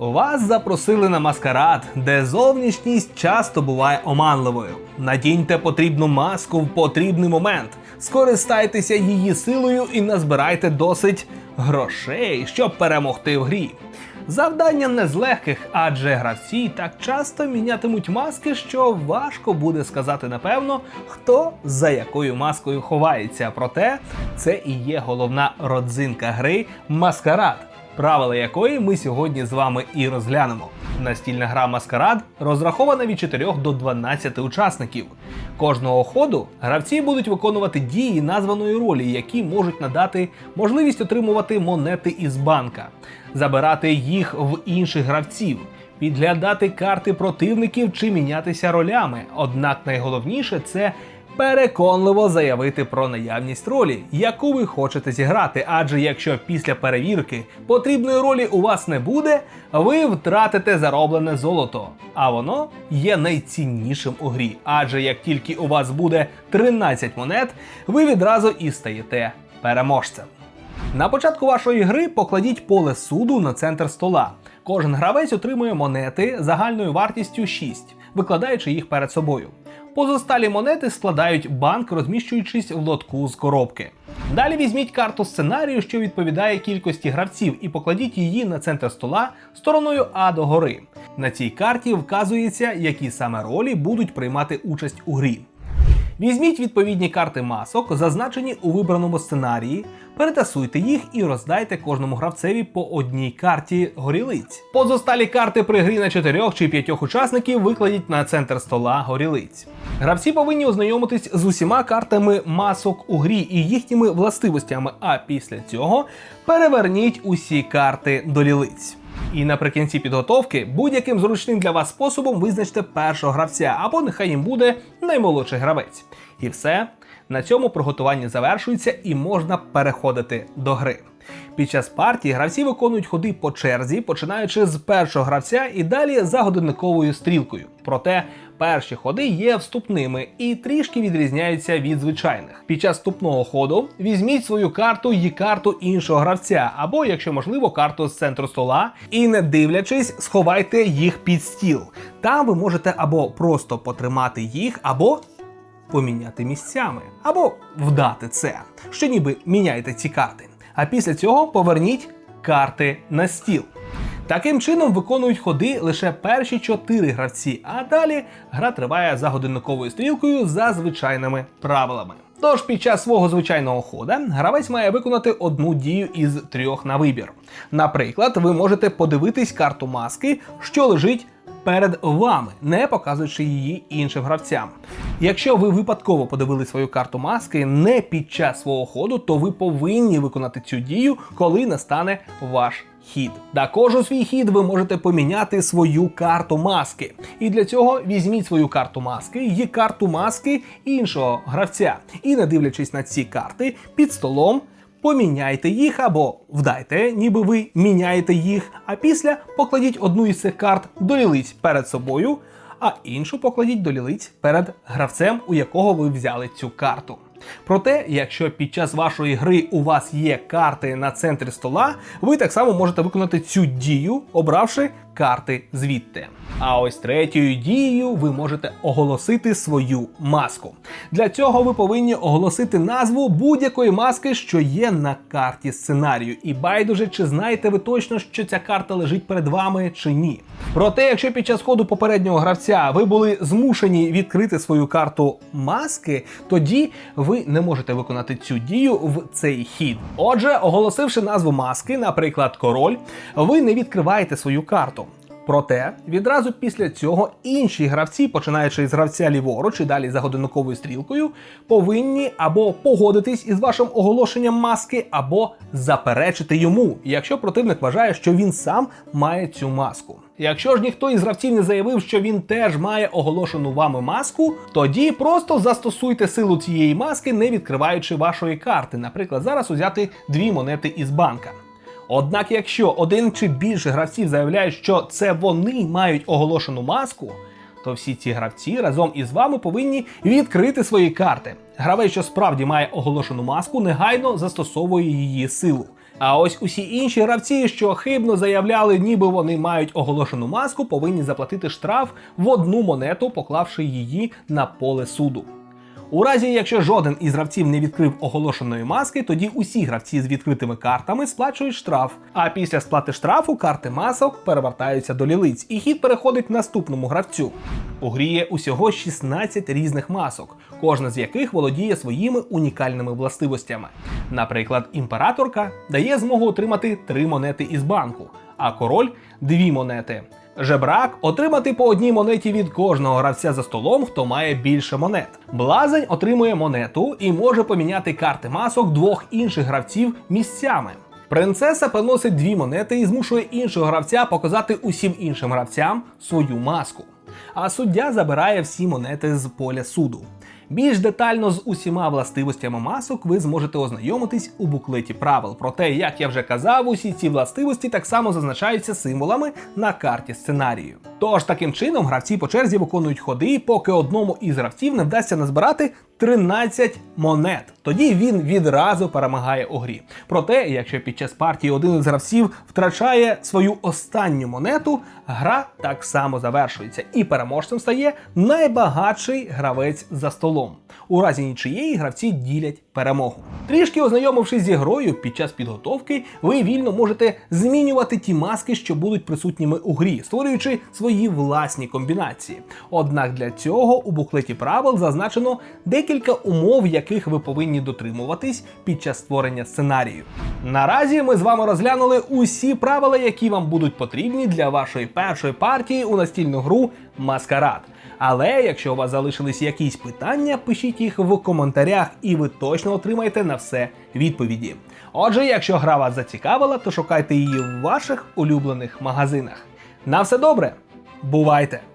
Вас запросили на маскарад, де зовнішність часто буває оманливою. Надіньте потрібну маску в потрібний момент, скористайтеся її силою і назбирайте досить грошей, щоб перемогти в грі. Завдання не з легких, адже гравці так часто мінятимуть маски, що важко буде сказати напевно, хто за якою маскою ховається. Проте це і є головна родзинка гри Маскарад, правила якої ми сьогодні з вами і розглянемо. Настільна гра Маскарад розрахована від 4 до 12 учасників. Кожного ходу гравці будуть виконувати дії названої ролі, які можуть надати можливість отримувати монети із банка, забирати їх в інших гравців, підглядати карти противників чи мінятися ролями. Однак найголовніше це переконливо заявити про наявність ролі, яку ви хочете зіграти. Адже якщо після перевірки потрібної ролі у вас не буде, ви втратите зароблене золото. А воно є найціннішим у грі. Адже як тільки у вас буде 13 монет, ви відразу і стаєте переможцем. На початку вашої гри покладіть поле суду на центр стола. Кожен гравець отримує монети загальною вартістю 6, викладаючи їх перед собою. Позосталі монети складають банк, розміщуючись в лотку з коробки. Далі візьміть карту сценарію, що відповідає кількості гравців, і покладіть її на центр стола стороною А до гори. На цій карті вказується, які саме ролі будуть приймати участь у грі. Візьміть відповідні карти масок, зазначені у вибраному сценарії, перетасуйте їх і роздайте кожному гравцеві по одній карті горілиць. Позосталі карти при грі на 4 чи 5 учасників викладіть на центр стола горілиць. Гравці повинні ознайомитись з усіма картами масок у грі і їхніми властивостями, а після цього переверніть усі карти до лілиць. І наприкінці підготовки будь-яким зручним для вас способом визначте першого гравця, або нехай їм буде наймолодший гравець. І все. На цьому приготування завершується і можна переходити до гри. Під час партії гравці виконують ходи по черзі, починаючи з першого гравця і далі за годинниковою стрілкою. Проте перші ходи є вступними і трішки відрізняються від звичайних. Під час вступного ходу візьміть свою карту і карту іншого гравця, або, якщо можливо, карту з центру стола, і не дивлячись, сховайте їх під стіл. Там ви можете або просто потримати їх, або поміняти місцями, або вдати це, що ніби міняєте ці карти. А після цього поверніть карти на стіл. Таким чином виконують ходи лише перші чотири гравці, а далі гра триває за годинниковою стрілкою за звичайними правилами. Тож під час свого звичайного хода гравець має виконати одну дію із трьох на вибір. Наприклад, ви можете подивитись карту маски, що лежить перед вами, не показуючи її іншим гравцям. Якщо ви випадково подивили свою карту маски не під час свого ходу, то ви повинні виконати цю дію, коли настане ваш хід. Також у свій хід ви можете поміняти свою карту маски. І для цього візьміть свою карту маски і карту маски іншого гравця. І не дивлячись на ці карти, під столом поміняйте їх або вдайте, ніби ви міняєте їх, а після покладіть одну із цих карт до лілиць перед собою, а іншу покладіть до лілиць перед гравцем, у якого ви взяли цю карту. Проте, якщо під час вашої гри у вас є карти на центрі стола, ви так само можете виконати цю дію, обравши карти звідти. А ось третьою дією ви можете оголосити свою маску. Для цього ви повинні оголосити назву будь-якої маски, що є на карті сценарію. І байдуже, чи знаєте ви точно, що ця карта лежить перед вами чи ні. Проте, якщо під час ходу попереднього гравця ви були змушені відкрити свою карту маски, тоді ви не можете виконати цю дію в цей хід. Отже, оголосивши назву маски, наприклад, король, ви не відкриваєте свою карту. Проте відразу після цього інші гравці, починаючи з гравця ліворуч і далі за годинниковою стрілкою, повинні або погодитись із вашим оголошенням маски, або заперечити йому, якщо противник вважає, що він сам має цю маску. Якщо ж ніхто із гравців не заявив, що він теж має оголошену вами маску, тоді просто застосуйте силу цієї маски, не відкриваючи вашої карти. Наприклад, зараз узяти дві монети із банка. Однак, якщо один чи більше гравців заявляють, що це вони мають оголошену маску, то всі ці гравці разом із вами повинні відкрити свої карти. Гравець, що справді має оголошену маску, негайно застосовує її силу. А ось усі інші гравці, що хибно заявляли, ніби вони мають оголошену маску, повинні заплатити штраф в одну монету, поклавши її на поле суду. У разі, якщо жоден із гравців не відкрив оголошеної маски, тоді усі гравці з відкритими картами сплачують штраф. А після сплати штрафу карти масок перевертаються до лілиць, і хід переходить наступному гравцю. У грі є усього 16 різних масок, кожна з яких володіє своїми унікальними властивостями. Наприклад, імператорка дає змогу отримати 3 монети із банку, а король 2 монети. Жебрак отримати по одній монеті від кожного гравця за столом, хто має більше монет. Блазень отримує монету і може поміняти карти масок двох інших гравців місцями. Принцеса приносить дві монети і змушує іншого гравця показати усім іншим гравцям свою маску. А суддя забирає всі монети з поля суду. Більш детально з усіма властивостями масок ви зможете ознайомитись у буклеті правил. Проте, як я вже казав, усі ці властивості так само зазначаються символами на карті сценарію. Тож таким чином гравці по черзі виконують ходи, поки одному із гравців не вдасться назбирати 13 монет. Тоді він відразу перемагає у грі. Проте, якщо під час партії один із гравців втрачає свою останню монету, гра так само завершується, і переможцем стає найбагатший гравець за столом. У разі нічиєї гравці ділять перемогу. Трішки ознайомившись зі грою під час підготовки, ви вільно можете змінювати ті маски, що будуть присутніми у грі, створюючи свої власні комбінації. Однак для цього у буклеті правил зазначено декілька умов, яких ви повинні дотримуватись під час створення сценарію. Наразі ми з вами розглянули усі правила, які вам будуть потрібні для вашої першої партії у настільну гру Маскарад. Але якщо у вас залишились якісь питання, пишіть їх в коментарях, і ви точно отримаєте на все відповіді. Отже, якщо гра вас зацікавила, то шукайте її в ваших улюблених магазинах. На все добре, бувайте!